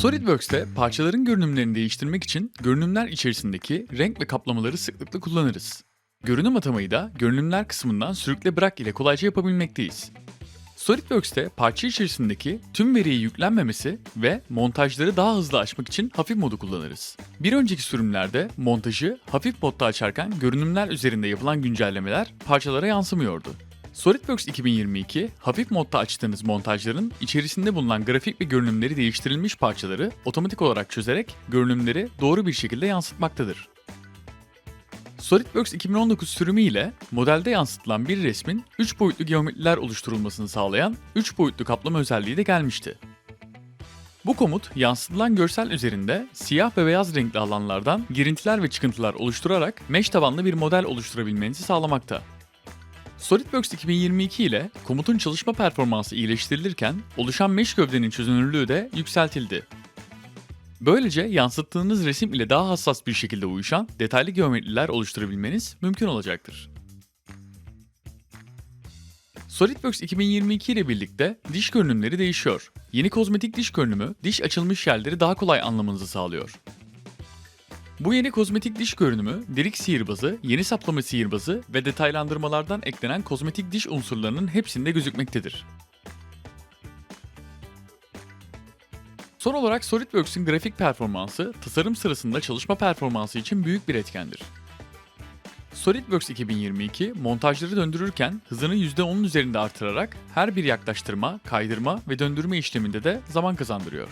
SolidWorks'te parçaların görünümlerini değiştirmek için görünümler içerisindeki renk ve kaplamaları sıklıkla kullanırız. Görünüm atamayı da görünümler kısmından sürükle bırak ile kolayca yapabilmekteyiz. SolidWorks'te parça içerisindeki tüm veriyi yüklenmemesi ve montajları daha hızlı açmak için hafif modu kullanırız. Bir önceki sürümlerde montajı hafif modda açarken görünümler üzerinde yapılan güncellemeler parçalara yansımıyordu. SolidWorks 2022, hafif modda açtığınız montajların içerisinde bulunan grafik ve görünümleri değiştirilmiş parçaları otomatik olarak çözerek görünümleri doğru bir şekilde yansıtmaktadır. SolidWorks 2019 sürümü ile modelde yansıtılan bir resmin 3 boyutlu geometriler oluşturulmasını sağlayan 3 boyutlu kaplama özelliği de gelmişti. Bu komut yansıtılan görsel üzerinde siyah ve beyaz renkli alanlardan girintiler ve çıkıntılar oluşturarak mesh tabanlı bir model oluşturabilmenizi sağlamakta. SolidWorks 2022 ile komutun çalışma performansı iyileştirilirken oluşan mesh gövdenin çözünürlüğü de yükseltildi. Böylece yansıttığınız resim ile daha hassas bir şekilde uyuşan detaylı geometriler oluşturabilmeniz mümkün olacaktır. SolidWorks 2022 ile birlikte diş görünümleri değişiyor. Yeni kozmetik diş görünümü, diş açılmış yerleri daha kolay anlamanızı sağlıyor. Bu yeni kozmetik diş görünümü, derik sihirbazı, yeni saplama sihirbazı ve detaylandırmalardan eklenen kozmetik diş unsurlarının hepsinde gözükmektedir. Son olarak SolidWorks'ün grafik performansı, tasarım sırasında çalışma performansı için büyük bir etkendir. SolidWorks 2022 montajları döndürürken hızını %10'un üzerinde artırarak her bir yaklaştırma, kaydırma ve döndürme işleminde de zaman kazandırıyor.